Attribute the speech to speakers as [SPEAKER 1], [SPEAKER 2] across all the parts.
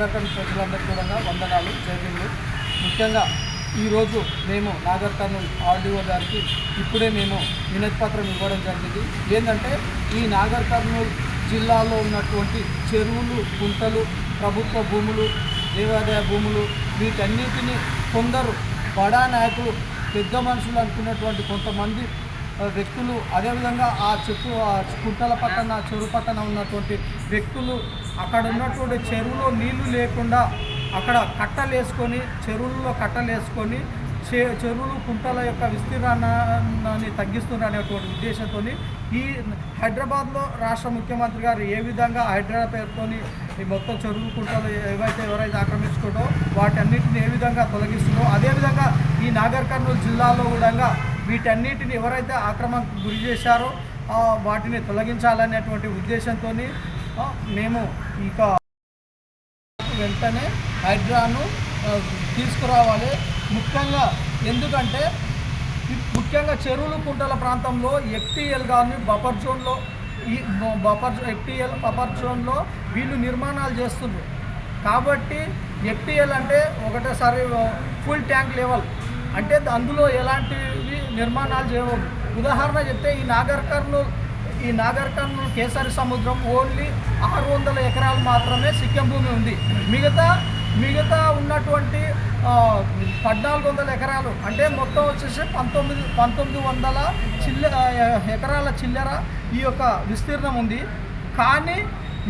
[SPEAKER 1] నాగర్కర్ణ ప్రజలందరికీ కూడా వందనాలు. జైలు ముఖ్యంగా ఈరోజు మేము నాగర్ కర్నూలు ఆర్డీఓ గారికి ఇప్పుడే మేము వినతి పత్రం ఇవ్వడం జరిగింది. ఏంటంటే ఈ నాగర్ కర్నూలు జిల్లాలో ఉన్నటువంటి చెరువులు గుంటలు ప్రభుత్వ భూములు దేవాదాయ భూములు వీటన్నిటినీ కొందరు బడా నాయకులు పెద్ద మనుషులు అనుకున్నటువంటి కొంతమంది వ్యక్తులు అదేవిధంగా ఆ చెట్టు ఆ కుంటల పట్టణ చెరువు పట్టణ ఉన్నటువంటి వ్యక్తులు అక్కడ ఉన్నటువంటి చెరువులో నీళ్ళు లేకుండా అక్కడ కట్టలు వేసుకొని చెరువుల్లో కట్టలు వేసుకొని చెరువులు కుంటల యొక్క విస్తీర్ణాన్ని తగ్గిస్తున్నటువంటి ఉద్దేశంతో ఈ హైదరాబాద్లో రాష్ట్ర ముఖ్యమంత్రి గారు ఏ విధంగా హైదరాబాద్ పేరుతోని ఈ మొత్తం చెరువులు కుంటలు ఏవైతే ఎవరైతే ఆక్రమించుకుంటో వాటన్నిటిని ఏ విధంగా తొలగిస్తుందో అదేవిధంగా ఈ నాగర్ కర్నూలు జిల్లాలో కూడా వీటన్నిటిని ఎవరైతే ఆక్రమణకు గురి చేశారో వాటిని తొలగించాలనేటువంటి ఉద్దేశంతో మేము ఇక వెంటనే హైడ్రాను తీసుకురావాలి. ముఖ్యంగా ఎందుకంటే ముఖ్యంగా చెరువులు కుంటల ప్రాంతంలో ఎఫ్టీఎల్ కానీ బఫర్ జోన్లో ఈ బ- బఫర్ ఎఫ్టీఎల్ బఫర్ జోన్లో వీళ్ళు నిర్మాణాలు చేస్తున్నారు. కాబట్టి ఎఫ్టీఎల్ అంటే ఒకటేసారి ఫుల్ ట్యాంక్ లెవెల్. అంటే అందులో ఎలాంటివి నిర్మాణాలు చేయవద్దు ఉదాహరణ చెప్తే ఈ నాగర్ కర్నూలు ఈ నాగర్ కర్నూలు కేసరి సముద్రం ఓన్లీ ఆరు వందల ఎకరాలు మాత్రమే సిక్కిం భూమి ఉంది. మిగతా మిగతా ఉన్నటువంటి పద్నాలుగు వందల ఎకరాలు అంటే మొత్తం వచ్చేసి పంతొమ్మిది పంతొమ్మిది వందల చిల్ల ఎకరాల చిల్లర ఈ యొక్క విస్తీర్ణం ఉంది. కానీ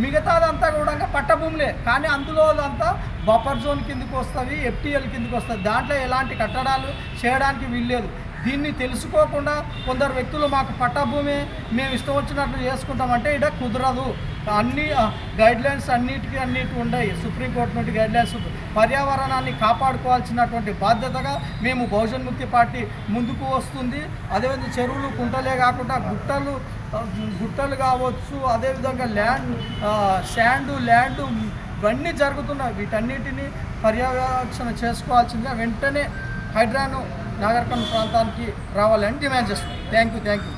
[SPEAKER 1] మిగతాదంతా కూడా భూములే కానీ అందులో అంతా బఫర్ జోన్ కిందకి వస్తుంది ఎఫ్టీఎల్ కిందకి వస్తుంది. దాంట్లో ఎలాంటి కట్టడాలు చేయడానికి వీల్లేదు. దీన్ని తెలుసుకోకుండా కొందరు వ్యక్తులు మాకు పట్టభూమి మేము ఇష్టం వచ్చినట్లు చేసుకుంటామంటే ఇక్కడ కుదరదు. అన్ని గైడ్ లైన్స్ అన్నిటికీ అన్నిటి ఉన్నాయి సుప్రీంకోర్టు నుండి గైడ్ లైన్స్ పర్యావరణాన్ని కాపాడుకోవాల్సినటువంటి బాధ్యతగా మేము బహుజన్ ముక్తి పార్టీ ముందుకు వస్తుంది. అదేవిధంగా చెరువులు కుంటలే కాకుండా గుట్టలు గుట్టలు కావచ్చు అదేవిధంగా ల్యాండ్ శాండు ల్యాండ్ ఇవన్నీ జరుగుతున్నాయి. వీటన్నిటిని పర్యవేక్షణ చేసుకోవాల్సిందిగా వెంటనే హైడ్రాను నాగరికం ప్రాంతానికి రావాలని డిమాండ్ చేస్తున్నాం. Thank you thank you